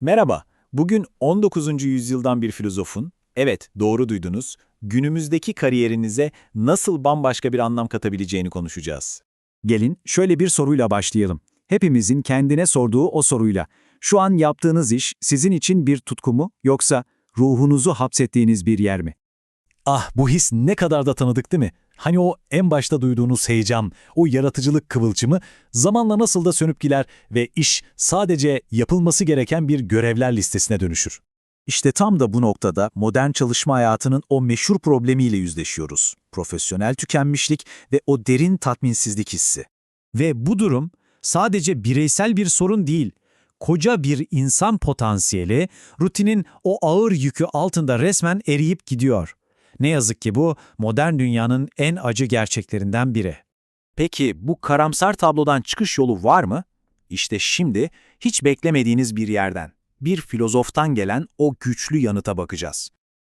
Merhaba, bugün 19. yüzyıldan bir filozofun, evet doğru duydunuz, günümüzdeki kariyerinize nasıl bambaşka bir anlam katabileceğini konuşacağız. Gelin şöyle bir soruyla başlayalım. Hepimizin kendine sorduğu o soruyla. Şu an yaptığınız iş sizin için bir tutku mu yoksa ruhunuzu hapsettiğiniz bir yer mi? Ah bu his ne kadar da tanıdık değil mi? Hani o en başta duyduğunuz heyecan, o yaratıcılık kıvılcımı zamanla nasıl da sönüp gider ve iş sadece yapılması gereken bir görevler listesine dönüşür. İşte tam da bu noktada modern çalışma hayatının o meşhur problemiyle yüzleşiyoruz. Profesyonel tükenmişlik ve o derin tatminsizlik hissi. Ve bu durum sadece bireysel bir sorun değil. Koca bir insan potansiyeli rutinin o ağır yükü altında resmen eriyip gidiyor. Ne yazık ki bu modern dünyanın en acı gerçeklerinden biri. Peki bu karamsar tablodan çıkış yolu var mı? İşte şimdi hiç beklemediğiniz bir yerden, bir filozoftan gelen o güçlü yanıta bakacağız.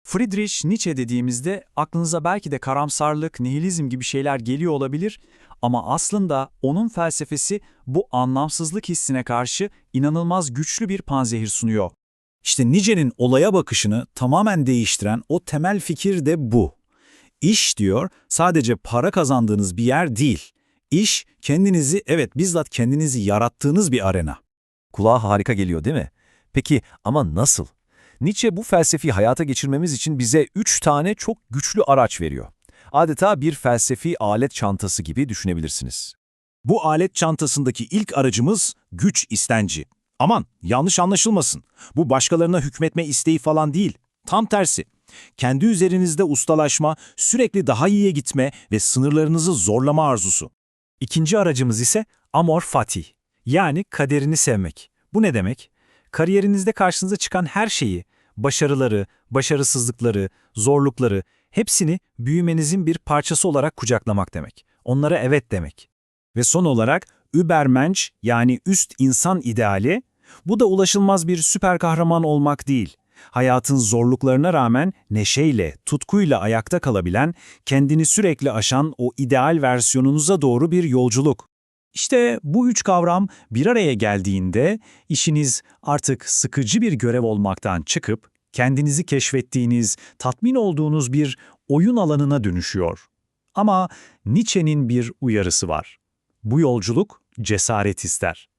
Friedrich Nietzsche dediğimizde aklınıza belki de karamsarlık, nihilizm gibi şeyler geliyor olabilir ama aslında onun felsefesi bu anlamsızlık hissine karşı inanılmaz güçlü bir panzehir sunuyor. İşte Nietzsche'nin olaya bakışını tamamen değiştiren o temel fikir de bu. İş diyor sadece para kazandığınız bir yer değil. İş kendinizi, evet bizzat kendinizi yarattığınız bir arena. Kulağa harika geliyor değil mi? Peki ama nasıl? Nietzsche bu felsefi hayata geçirmemiz için bize üç tane çok güçlü araç veriyor. Adeta bir felsefi alet çantası gibi düşünebilirsiniz. Bu alet çantasındaki ilk aracımız güç istenci. Aman yanlış anlaşılmasın. Bu başkalarına hükmetme isteği falan değil. Tam tersi. Kendi üzerinizde ustalaşma, sürekli daha iyiye gitme ve sınırlarınızı zorlama arzusu. İkinci aracımız ise amor fati, yani kaderini sevmek. Bu ne demek? Kariyerinizde karşınıza çıkan her şeyi, başarıları, başarısızlıkları, zorlukları, hepsini büyümenizin bir parçası olarak kucaklamak demek. Onlara evet demek. Ve son olarak Übermensch yani üst insan ideali, bu da ulaşılmaz bir süper kahraman olmak değil. Hayatın zorluklarına rağmen neşeyle, tutkuyla ayakta kalabilen, kendini sürekli aşan o ideal versiyonunuza doğru bir yolculuk. İşte bu üç kavram bir araya geldiğinde işiniz artık sıkıcı bir görev olmaktan çıkıp kendinizi keşfettiğiniz, tatmin olduğunuz bir oyun alanına dönüşüyor. Ama Nietzsche'nin bir uyarısı var. Bu yolculuk cesaret ister.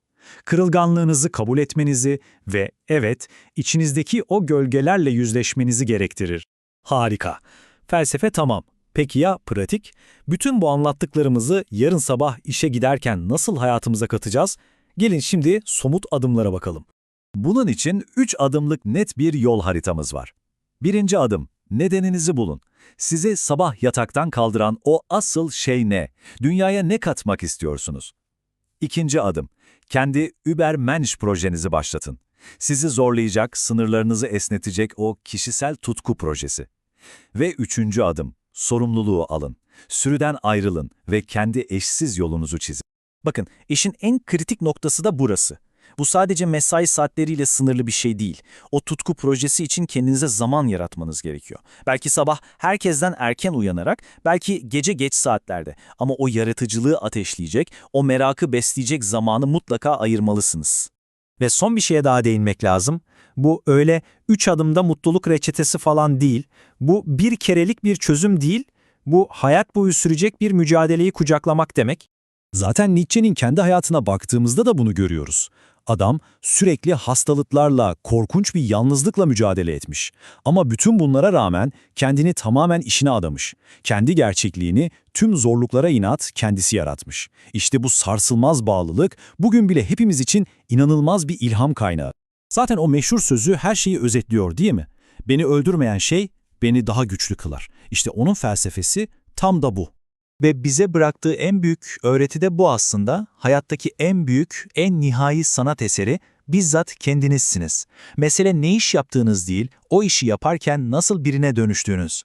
Kırılganlığınızı kabul etmenizi ve evet, içinizdeki o gölgelerle yüzleşmenizi gerektirir. Harika. Felsefe tamam. Peki ya pratik? Bütün bu anlattıklarımızı yarın sabah işe giderken nasıl hayatımıza katacağız? Gelin şimdi somut adımlara bakalım. Bunun için 3 adımlık net bir yol haritamız var. Birinci adım, nedeninizi bulun. Sizi sabah yataktan kaldıran o asıl şey ne? Dünyaya ne katmak istiyorsunuz? İkinci adım, kendi Übermensch projenizi başlatın. Sizi zorlayacak, sınırlarınızı esnetecek o kişisel tutku projesi. Ve üçüncü adım, sorumluluğu alın. Sürüden ayrılın ve kendi eşsiz yolunuzu çizin. Bakın, işin en kritik noktası da burası. Bu sadece mesai saatleriyle sınırlı bir şey değil. O tutku projesi için kendinize zaman yaratmanız gerekiyor. Belki sabah herkesten erken uyanarak, belki gece geç saatlerde. Ama o yaratıcılığı ateşleyecek, o merakı besleyecek zamanı mutlaka ayırmalısınız. Ve son bir şeye daha değinmek lazım. Bu öyle üç adımda mutluluk reçetesi falan değil. Bu bir kerelik bir çözüm değil. Bu hayat boyu sürecek bir mücadeleyi kucaklamak demek. Zaten Nietzsche'nin kendi hayatına baktığımızda da bunu görüyoruz. Adam sürekli hastalıklarla, korkunç bir yalnızlıkla mücadele etmiş. Ama bütün bunlara rağmen kendini tamamen işine adamış. Kendi gerçekliğini tüm zorluklara inat kendisi yaratmış. İşte bu sarsılmaz bağlılık bugün bile hepimiz için inanılmaz bir ilham kaynağı. Zaten o meşhur sözü her şeyi özetliyor değil mi? Beni öldürmeyen şey beni daha güçlü kılar. İşte onun felsefesi tam da bu. Ve bize bıraktığı en büyük öğreti de bu aslında. Hayattaki en büyük, en nihai sanat eseri bizzat kendinizsiniz. Mesele ne iş yaptığınız değil, o işi yaparken nasıl birine dönüştüğünüz.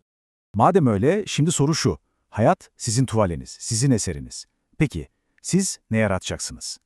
Madem öyle, şimdi soru şu. Hayat sizin tuvaleniz, sizin eseriniz. Peki, siz ne yaratacaksınız?